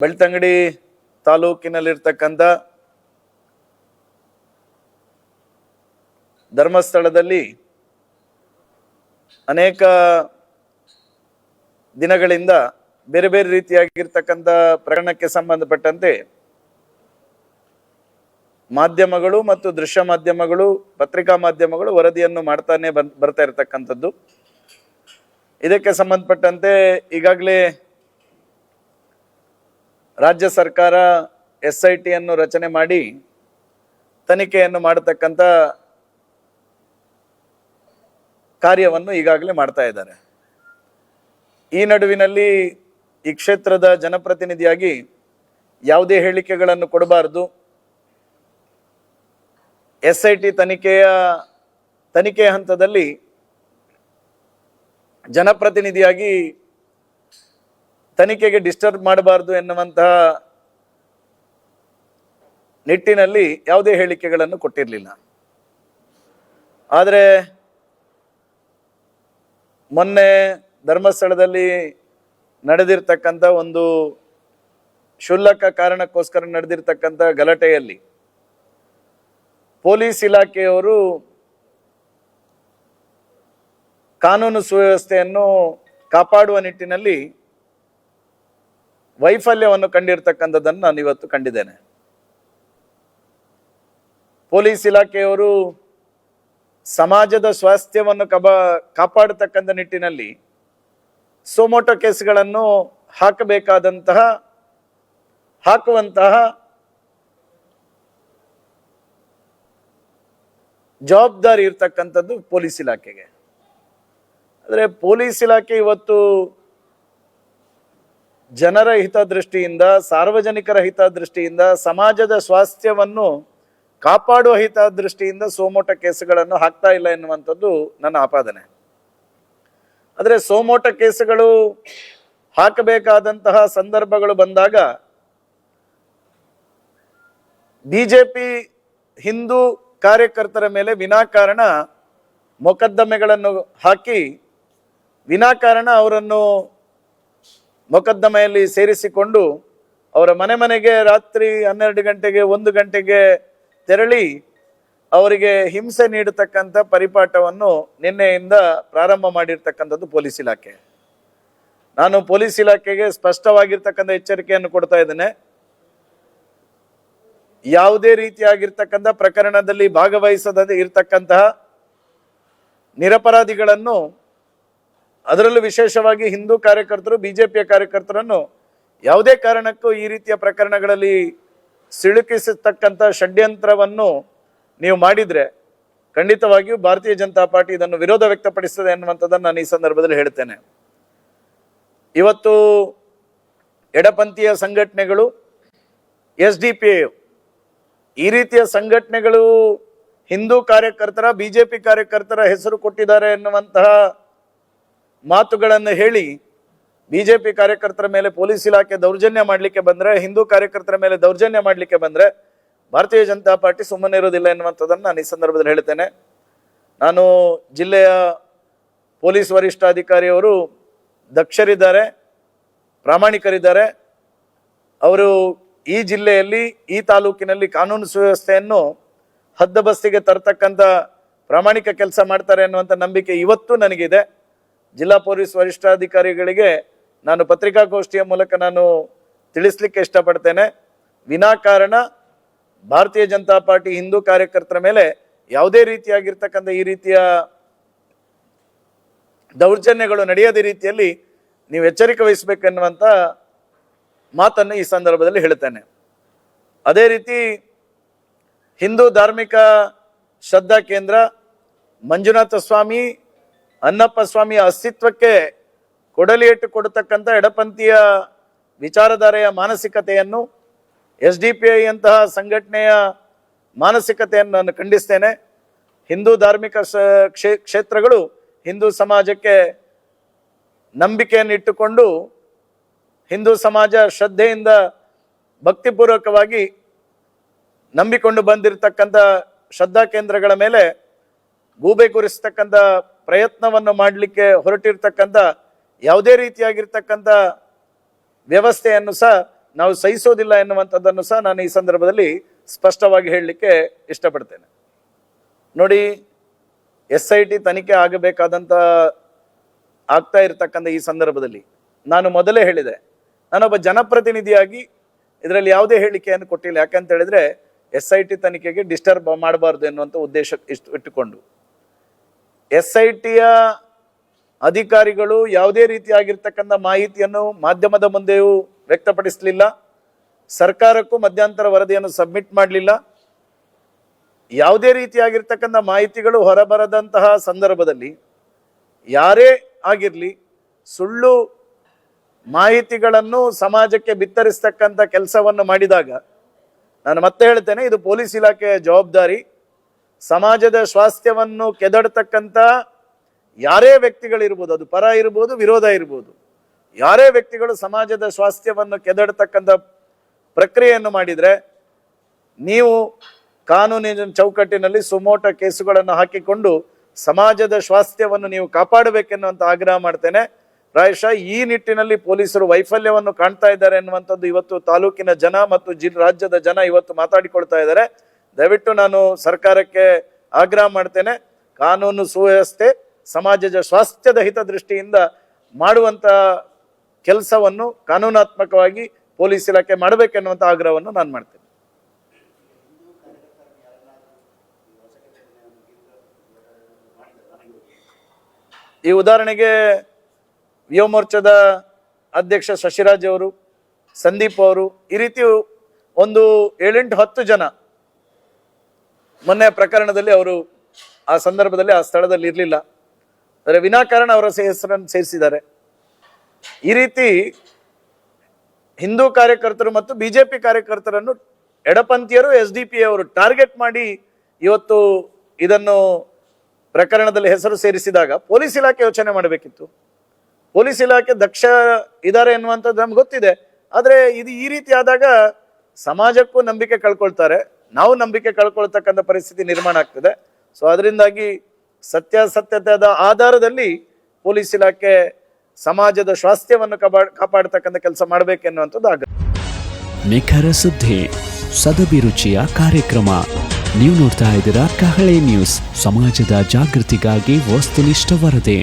ಬೆಳ್ತಂಗಡಿ ತಾಲೂಕಿನಲ್ಲಿರ್ತಕ್ಕಂಥ ಧರ್ಮಸ್ಥಳದಲ್ಲಿ ಅನೇಕ ದಿನಗಳಿಂದ ಬೇರೆ ಬೇರೆ ರೀತಿಯಾಗಿರ್ತಕ್ಕಂಥ ಪ್ರಕರಣಕ್ಕೆ ಸಂಬಂಧಪಟ್ಟಂತೆ ಮಾಧ್ಯಮಗಳು ಮತ್ತು ದೃಶ್ಯ ಮಾಧ್ಯಮಗಳು, ಪತ್ರಿಕಾ ಮಾಧ್ಯಮಗಳು ವರದಿಯನ್ನು ಮಾಡ್ತಾನೆ ಬರ್ತಾ ಇರತಕ್ಕಂಥದ್ದು. ಇದಕ್ಕೆ ಸಂಬಂಧಪಟ್ಟಂತೆ ಈಗಾಗಲೇ ರಾಜ್ಯ ಸರ್ಕಾರ ಎಸ್ ಐ ಟಿಯನ್ನು ರಚನೆ ಮಾಡಿ ತನಿಖೆಯನ್ನು ಮಾಡತಕ್ಕಂಥ ಕಾರ್ಯವನ್ನು ಈಗಾಗಲೇ ಮಾಡ್ತಾ ಇದ್ದಾರೆ. ಈ ನಡುವಿನಲ್ಲಿ ಈ ಕ್ಷೇತ್ರದ ಜನಪ್ರತಿನಿಧಿಯಾಗಿ ಯಾವುದೇ ಹೇಳಿಕೆಗಳನ್ನು ಕೊಡಬಾರದು. ಎಸ್ ಐ ಟಿ ತನಿಖೆಯ ತನಿಖೆಯ ಹಂತದಲ್ಲಿ ಜನಪ್ರತಿನಿಧಿಯಾಗಿ ತನಿಖೆಗೆ ಡಿಸ್ಟರ್ಬ್ ಮಾಡಬಾರದು ಎನ್ನುವಂತಹ ನಿಟ್ಟಿನಲ್ಲಿ ಯಾವುದೇ ಹೇಳಿಕೆಗಳನ್ನು ಕೊಟ್ಟಿರಲಿಲ್ಲ. ಆದರೆ ಮೊನ್ನೆ ಧರ್ಮಸ್ಥಳದಲ್ಲಿ ನಡೆದಿರ್ತಕ್ಕಂಥ ಒಂದು ಕ್ಷುಲ್ಲಕ ಕಾರಣಕ್ಕೋಸ್ಕರ ನಡೆದಿರ್ತಕ್ಕಂಥ ಗಲಾಟೆಯಲ್ಲಿ ಪೊಲೀಸ್ ಇಲಾಖೆಯವರು ಕಾನೂನು ಸುವ್ಯವಸ್ಥೆಯನ್ನು ಕಾಪಾಡುವ ನಿಟ್ಟಿನಲ್ಲಿ ವೈಫಲ್ಯವನ್ನು ಕಂಡಿರ್ತಕ್ಕಂಥದ್ದನ್ನು ನಾನು ಇವತ್ತು ಕಂಡಿದ್ದೇನೆ. ಪೊಲೀಸ್ ಇಲಾಖೆಯವರು ಸಮಾಜದ ಸ್ವಾಸ್ಥ್ಯವನ್ನು ಕಬ, ಕಾಪಾಡತಕ್ಕಂಥ ನಿಟ್ಟಿನಲ್ಲಿ ಸೋಮೋಟೋ ಕೇಸ್ಗಳನ್ನು ಹಾಕಬೇಕಾದಂತಹ, ಹಾಕುವಂತಹ ಜವಾಬ್ದಾರಿ ಇರ್ತಕ್ಕಂಥದ್ದು ಪೊಲೀಸ್ ಇಲಾಖೆಗೆ. ಆದರೆ ಪೊಲೀಸ್ ಇಲಾಖೆ ಇವತ್ತು ಜನರ ಹಿತದೃಷ್ಟಿಯಿಂದ, ಸಾರ್ವಜನಿಕರ ಹಿತದೃಷ್ಟಿಯಿಂದ, ಸಮಾಜದ ಸ್ವಾಸ್ಥ್ಯವನ್ನು ಕಾಪಾಡುವ ಹಿತದೃಷ್ಟಿಯಿಂದ ಸೋಮೋಟ ಕೇಸುಗಳನ್ನು ಹಾಕ್ತಾ ಇಲ್ಲ ಎನ್ನುವಂಥದ್ದು ನನ್ನ ಆಪಾದನೆ. ಆದರೆ ಸೋಮೋಟ ಕೇಸುಗಳು ಹಾಕಬೇಕಾದಂತಹ ಸಂದರ್ಭಗಳು ಬಂದಾಗ ಬಿಜೆಪಿ ಹಿಂದೂ ಕಾರ್ಯಕರ್ತರ ಮೇಲೆ ವಿನಾಕಾರಣ ಮೊಕದ್ದಮೆಗಳನ್ನು ಹಾಕಿ, ವಿನಾಕಾರಣ ಅವರನ್ನು ಮೊಕದ್ದಮೆಯಲ್ಲಿ ಸೇರಿಸಿಕೊಂಡು ಅವರ ಮನೆ ಮನೆಗೆ ರಾತ್ರಿ ಹನ್ನೆರಡು ಗಂಟೆಗೆ ಒಂದು ಗಂಟೆಗೆ ತೆರಳಿ ಅವರಿಗೆ ಹಿಂಸೆ ನೀಡತಕ್ಕಂಥ ಪರಿಪಾಠವನ್ನು ನಿನ್ನೆಯಿಂದ ಪ್ರಾರಂಭ ಮಾಡಿರ್ತಕ್ಕಂಥದ್ದು ಪೊಲೀಸ್ ಇಲಾಖೆ. ನಾನು ಪೊಲೀಸ್ ಇಲಾಖೆಗೆ ಸ್ಪಷ್ಟವಾಗಿರ್ತಕ್ಕಂಥ ಎಚ್ಚರಿಕೆಯನ್ನು ಕೊಡ್ತಾ ಇದ್ದೇನೆ. ಯಾವುದೇ ರೀತಿಯಾಗಿರ್ತಕ್ಕಂಥ ಪ್ರಕರಣದಲ್ಲಿ ಭಾಗವಹಿಸದ ಇರತಕ್ಕಂತಹ ನಿರಪರಾಧಿಗಳನ್ನು ಅದರಲ್ಲೂ ವಿಶೇಷವಾಗಿ ಹಿಂದೂ ಕಾರ್ಯಕರ್ತರು, ಬಿಜೆಪಿಯ ಕಾರ್ಯಕರ್ತರನ್ನು ಯಾವುದೇ ಕಾರಣಕ್ಕೂ ಈ ರೀತಿಯ ಪ್ರಕರಣಗಳಲ್ಲಿ ಸಿಳುಕಿಸತಕ್ಕಂಥ ಷಡ್ಯಂತ್ರವನ್ನು ನೀವು ಮಾಡಿದರೆ ಖಂಡಿತವಾಗಿಯೂ ಭಾರತೀಯ ಜನತಾ ಪಾರ್ಟಿ ಇದನ್ನು ವಿರೋಧ ವ್ಯಕ್ತಪಡಿಸ್ತದೆ ಅನ್ನುವಂಥದ್ದನ್ನು ನಾನು ಈ ಸಂದರ್ಭದಲ್ಲಿ ಹೇಳ್ತೇನೆ ಇವತ್ತು ಎಡಪಂಥೀಯ ಸಂಘಟನೆಗಳು, ಎಸ್ ಡಿ ಪಿ ಈ ರೀತಿಯ ಸಂಘಟನೆಗಳು ಹಿಂದೂ ಕಾರ್ಯಕರ್ತರ, ಬಿಜೆಪಿ ಕಾರ್ಯಕರ್ತರ ಹೆಸರು ಕೊಟ್ಟಿದ್ದಾರೆ ಎನ್ನುವಂತಹ ಮಾತುಗಳನ್ನು ಹೇಳಿ ಬಿಜೆಪಿ ಕಾರ್ಯಕರ್ತರ ಮೇಲೆ ಪೊಲೀಸ್ ಇಲಾಖೆ ದೌರ್ಜನ್ಯ ಮಾಡಲಿಕ್ಕೆ ಬಂದ್ರೆ, ಹಿಂದೂ ಕಾರ್ಯಕರ್ತರ ಮೇಲೆ ದೌರ್ಜನ್ಯ ಮಾಡಲಿಕ್ಕೆ ಬಂದ್ರೆ ಭಾರತೀಯ ಜನತಾ ಪಾರ್ಟಿ ಸುಮ್ಮನೆ ಇರೋದಿಲ್ಲ ಎನ್ನುವಂಥದ್ದನ್ನು ನಾನು ಈ ಸಂದರ್ಭದಲ್ಲಿ ಹೇಳ್ತೇನೆ. ನಾನು ಜಿಲ್ಲೆಯ ಪೊಲೀಸ್ ವರಿಷ್ಠಾಧಿಕಾರಿಯವರು ದಕ್ಷರಿದ್ದಾರೆ, ಪ್ರಾಮಾಣಿಕರಿದ್ದಾರೆ. ಅವರು ಈ ಜಿಲ್ಲೆಯಲ್ಲಿ, ಈ ತಾಲೂಕಿನಲ್ಲಿ ಕಾನೂನು ಸುವ್ಯವಸ್ಥೆಯನ್ನು ಹದ್ದಬಸ್ತಿಗೆ ತರ್ತಕ್ಕಂಥ ಪ್ರಾಮಾಣಿಕ ಕೆಲಸ ಮಾಡ್ತಾರೆ ಅನ್ನುವಂಥ ನಂಬಿಕೆ ಇವತ್ತು ನನಗಿದೆ. ಜಿಲ್ಲಾ ಪೊಲೀಸ್ ವರಿಷ್ಠಾಧಿಕಾರಿಗಳಿಗೆ ನಾನು ಪತ್ರಿಕಾಗೋಷ್ಠಿಯ ಮೂಲಕ ನಾನು ತಿಳಿಸ್ಲಿಕ್ಕೆ ಇಷ್ಟಪಡ್ತೇನೆ. ವಿನಾಕಾರಣ ಭಾರತೀಯ ಜನತಾ ಪಾರ್ಟಿ ಹಿಂದೂ ಕಾರ್ಯಕರ್ತರ ಮೇಲೆ ಯಾವುದೇ ರೀತಿಯಾಗಿರ್ತಕ್ಕಂಥ ಈ ರೀತಿಯ ದೌರ್ಜನ್ಯಗಳು ನಡೆಯದ ರೀತಿಯಲ್ಲಿ ನೀವು ಎಚ್ಚರಿಕೆ ವಹಿಸಬೇಕೆನ್ನುವಂಥ ಮಾತನ್ನು ಈ ಸಂದರ್ಭದಲ್ಲಿ ಹೇಳ್ತೇನೆ ಅದೇ ರೀತಿ ಹಿಂದೂ ಧಾರ್ಮಿಕ ಶ್ರದ್ಧಾ ಕೇಂದ್ರ, ಮಂಜುನಾಥ ಸ್ವಾಮಿ ಅನ್ನಪ್ಪ ಸ್ವಾಮಿಯ ಅಸ್ತಿತ್ವಕ್ಕೆ ಕೊಡಲಿಯಟ್ಟು ಕೊಡತಕ್ಕಂಥ ಎಡಪಂಥೀಯ ವಿಚಾರಧಾರೆಯ ಮಾನಸಿಕತೆಯನ್ನು ಎಸ್ ಡಿ ಪಿ ಐ ಅಂತಹ ಸಂಘಟನೆಯ ಮಾನಸಿಕತೆಯನ್ನು ನಾನು ಖಂಡಿಸ್ತೇನೆ. ಹಿಂದೂ ಧಾರ್ಮಿಕ ಕ್ಷೇತ್ರಗಳು ಹಿಂದೂ ಸಮಾಜಕ್ಕೆ ನಂಬಿಕೆಯನ್ನು ಇಟ್ಟುಕೊಂಡು ಹಿಂದೂ ಸಮಾಜ ಶ್ರದ್ಧೆಯಿಂದ ಭಕ್ತಿಪೂರ್ವಕವಾಗಿ ನಂಬಿಕೊಂಡು ಬಂದಿರತಕ್ಕಂಥ ಶ್ರದ್ಧಾ ಕೇಂದ್ರಗಳ ಮೇಲೆ ಗೂಬೆ ಕೂರಿಸ್ತಕ್ಕಂಥ ಪ್ರಯತ್ನವನ್ನು ಮಾಡಲಿಕ್ಕೆ ಹೊರಟಿರ್ತಕ್ಕಂಥ ಯಾವುದೇ ರೀತಿಯಾಗಿರ್ತಕ್ಕಂಥ ವ್ಯವಸ್ಥೆಯನ್ನು ಸಹ ನಾವು ಸಹಿಸೋದಿಲ್ಲ ಎನ್ನುವಂಥದ್ದನ್ನು ಸಹ ನಾನು ಈ ಸಂದರ್ಭದಲ್ಲಿ ಸ್ಪಷ್ಟವಾಗಿ ಹೇಳಲಿಕ್ಕೆ ಇಷ್ಟಪಡ್ತೇನೆ. ನೋಡಿ, ಎಸ್ ಐ ಟಿ ತನಿಖೆ ಆಗಬೇಕಾದಂಥ ಆಗ್ತಾ ಇರತಕ್ಕಂಥ ಈ ಸಂದರ್ಭದಲ್ಲಿ ನಾನು ಮೊದಲೇ ಹೇಳಿದೆ, ನಾನೊಬ್ಬ ಜನಪ್ರತಿನಿಧಿಯಾಗಿ ಇದರಲ್ಲಿ ಯಾವುದೇ ಹೇಳಿಕೆಯನ್ನು ಕೊಟ್ಟಿಲ್ಲ. ಯಾಕಂತ ಹೇಳಿದ್ರೆ ಎಸ್ ಐ ಟಿ ತನಿಖೆಗೆ ಡಿಸ್ಟರ್ಬ್ ಮಾಡಬಾರ್ದು ಎನ್ನುವಂಥ ಉದ್ದೇಶ ಇಷ್ಟು ಇಟ್ಟುಕೊಂಡು ಎಸ್ ಐ ಟಿಯ ಅಧಿಕಾರಿಗಳು ಯಾವುದೇ ರೀತಿಯಾಗಿರ್ತಕ್ಕಂಥ ಮಾಹಿತಿಯನ್ನು ಮಾಧ್ಯಮದ ಮುಂದೆಯೂ ವ್ಯಕ್ತಪಡಿಸಲಿಲ್ಲ. ಸರ್ಕಾರಕ್ಕೂ ಮಧ್ಯಂತರ ವರದಿಯನ್ನು ಸಬ್ಮಿಟ್ ಮಾಡಲಿಲ್ಲ. ಯಾವುದೇ ರೀತಿಯಾಗಿರ್ತಕ್ಕಂಥ ಮಾಹಿತಿಗಳು ಹೊರಬರದಂತಹ ಸಂದರ್ಭದಲ್ಲಿ ಯಾರೇ ಆಗಿರಲಿ ಸುಳ್ಳು ಮಾಹಿತಿಗಳನ್ನು ಸಮಾಜಕ್ಕೆ ಬಿತ್ತರಿಸ್ತಕ್ಕಂಥ ಕೆಲಸವನ್ನು ಮಾಡಿದಾಗ ನಾನು ಮತ್ತೆ ಹೇಳ್ತೇನೆ, ಇದು ಪೊಲೀಸ್ ಇಲಾಖೆಯ ಜವಾಬ್ದಾರಿ. ಸಮಾಜದ ಸ್ವಾಸ್ಥ್ಯವನ್ನು ಕೆದಡ್ತಕ್ಕಂಥ ಯಾರೇ ವ್ಯಕ್ತಿಗಳಿರ್ಬೋದು, ಅದು ಪರ ಇರ್ಬೋದು, ವಿರೋಧ ಇರ್ಬೋದು, ಯಾರೇ ವ್ಯಕ್ತಿಗಳು ಸಮಾಜದ ಸ್ವಾಸ್ಥ್ಯವನ್ನು ಕೆದಡ್ತಕ್ಕಂಥ ಪ್ರಕ್ರಿಯೆಯನ್ನು ಮಾಡಿದರೆ ನೀವು ಕಾನೂನಿನ ಚೌಕಟ್ಟಿನಲ್ಲಿ ಸುಮೋಟ ಕೇಸುಗಳನ್ನು ಹಾಕಿಕೊಂಡು ಸಮಾಜದ ಸ್ವಾಸ್ಥ್ಯವನ್ನು ನೀವು ಕಾಪಾಡಬೇಕೆನ್ನುವಂಥ ಆಗ್ರಹ ಮಾಡ್ತೇನೆ. ಪ್ರಾಯಶಃ ಈ ನಿಟ್ಟಿನಲ್ಲಿ ಪೊಲೀಸರು ವೈಫಲ್ಯವನ್ನು ಕಾಣ್ತಾ ಇದ್ದಾರೆ ಎನ್ನುವಂಥದ್ದು ಇವತ್ತು ತಾಲೂಕಿನ ಜನ ಮತ್ತು ಜಿ ರಾಜ್ಯದ ಜನ ಇವತ್ತು ಮಾತಾಡಿಕೊಳ್ತಾ ಇದ್ದಾರೆ. ದಯವಿಟ್ಟು ನಾನು ಸರ್ಕಾರಕ್ಕೆ ಆಗ್ರಹ ಮಾಡ್ತೇನೆ. ಕಾನೂನು ಸುವ್ಯವಸ್ಥೆ, ಸಮಾಜದ ಸ್ವಾಸ್ಥ್ಯದ ಹಿತದೃಷ್ಟಿಯಿಂದ ಮಾಡುವಂತ ಕೆಲಸವನ್ನು ಕಾನೂನಾತ್ಮಕವಾಗಿ ಪೊಲೀಸ್ ಇಲಾಖೆ ಮಾಡಬೇಕೆನ್ನುವಂತ ಆಗ್ರಹವನ್ನು ನಾನು ಮಾಡ್ತೇನೆ. ಈ ಉದಾಹರಣೆಗೆ ಯುವ ಮೋರ್ಚಾದ ಅಧ್ಯಕ್ಷ ಶಶಿರಾಜ್ ಅವರು, ಸಂದೀಪ್ ಅವರು ಈ ರೀತಿ ಒಂದು ಏಳೆಂಟು ಹತ್ತು ಜನ ಮೊನ್ನೆ ಪ್ರಕರಣದಲ್ಲಿ ಅವರು ಆ ಸಂದರ್ಭದಲ್ಲಿ ಆ ಸ್ಥಳದಲ್ಲಿ ಇರಲಿಲ್ಲ. ಆದರೆ ವಿನಾಕಾರಣ ಅವರ ಹೆಸರನ್ನು ಸೇರಿಸಿದ್ದಾರೆ. ಈ ರೀತಿ ಹಿಂದೂ ಕಾರ್ಯಕರ್ತರು ಮತ್ತು ಬಿಜೆಪಿ ಕಾರ್ಯಕರ್ತರನ್ನು ಎಡಪಂಥೀಯರು ಎಸ್ ಡಿ ಪಿ ಅವರು ಟಾರ್ಗೆಟ್ ಮಾಡಿ ಇವತ್ತು ಇದನ್ನು ಪ್ರಕರಣದಲ್ಲಿ ಹೆಸರು ಸೇರಿಸಿದಾಗ ಪೊಲೀಸ್ ಇಲಾಖೆ ಯೋಚನೆ ಮಾಡಬೇಕಿತ್ತು. ಪೊಲೀಸ್ ಇಲಾಖೆ ದಕ್ಷ ಇದ್ದಾರೆ ಎನ್ನುವಂಥದ್ದು ನಮ್ಗೆ ಗೊತ್ತಿದೆ. ಆದರೆ ಇದು ಈ ರೀತಿ ಆದಾಗ ಸಮಾಜಕ್ಕೂ ನಂಬಿಕೆ ಕಳ್ಕೊಳ್ತಾರೆ. ನಾವು ನಂಬಿಕೆ ಕಳ್ಕೊಳ್ತಕ್ಕಂಥ ಪರಿಸ್ಥಿತಿ ನಿರ್ಮಾಣ ಆಗ್ತದೆ. ಸೊ ಅದರಿಂದಾಗಿ ಸತ್ಯಾಸತ್ಯತೆಯ ಆಧಾರದಲ್ಲಿ ಪೊಲೀಸ್ ಇಲಾಖೆ ಸಮಾಜದ ಸ್ವಾಸ್ಥ್ಯವನ್ನು ಕಾಪಾಡ್ ಕಾಪಾಡ್ತಕ್ಕಂಥ ಕೆಲಸ ಮಾಡಬೇಕೆನ್ನುವಂಥದ್ದು ಆಗ ನಿಖರ ಸುದ್ದಿ ಸದಭಿರುಚಿಯ ಕಾರ್ಯಕ್ರಮ. ನೀವು ನೋಡ್ತಾ ಇದ್ದೀರಾ ಕಹಳೆ ನ್ಯೂಸ್. ಸಮಾಜದ ಜಾಗೃತಿಗಾಗಿ ವಸ್ತುನಿಷ್ಠ ವರದಿ.